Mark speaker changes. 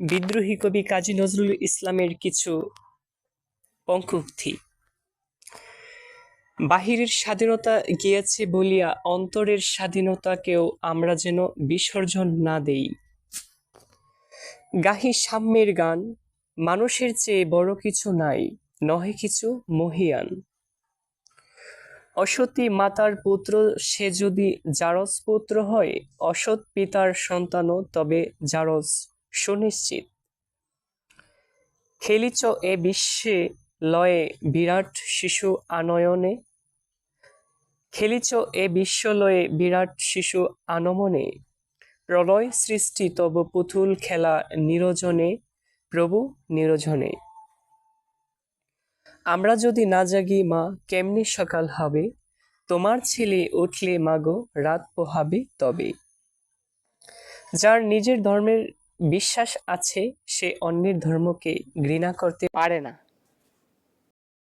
Speaker 1: বিদ্রোহী কবি কাজী নজরুল ইসলামের কিছু পঙ্কুক্তি বাহিরের স্বাধীনতা গিয়েছে বলিয়া অন্তরের স্বাধীনতাকেও আমরা যেন বিসর্জন না দেই। গাহি সাম্যের গান, মানুষের চেয়ে বড় কিছু নাই, নহে কিছু মহিয়ান। অসতী মাতার পুত্র, সে যদি জারজ পুত্র হয়, অসৎ পিতার সন্তানও তবে জারজ সুনিশ্চিত। খেলিচ এ বিশ্বে লয়ে বিরাট শিশু আনয়নে। খেলিচ এ বিশ্ব লয়ে বিরাট শিশু আনমনে। প্রলয় সৃষ্টি তব পুতুল খেলা নিরজনে, প্রভু নিরজনে। আমরা যদি না জাগি, মা, কেমনি সকাল হবে? তোমার ছেলে উঠলে মাগো, রাত পোহাবে তবে। যার নিজের ধর্মের বিশ্বাস আছে সে অন্যের ধর্মকে ঘৃণা করতে পারে না।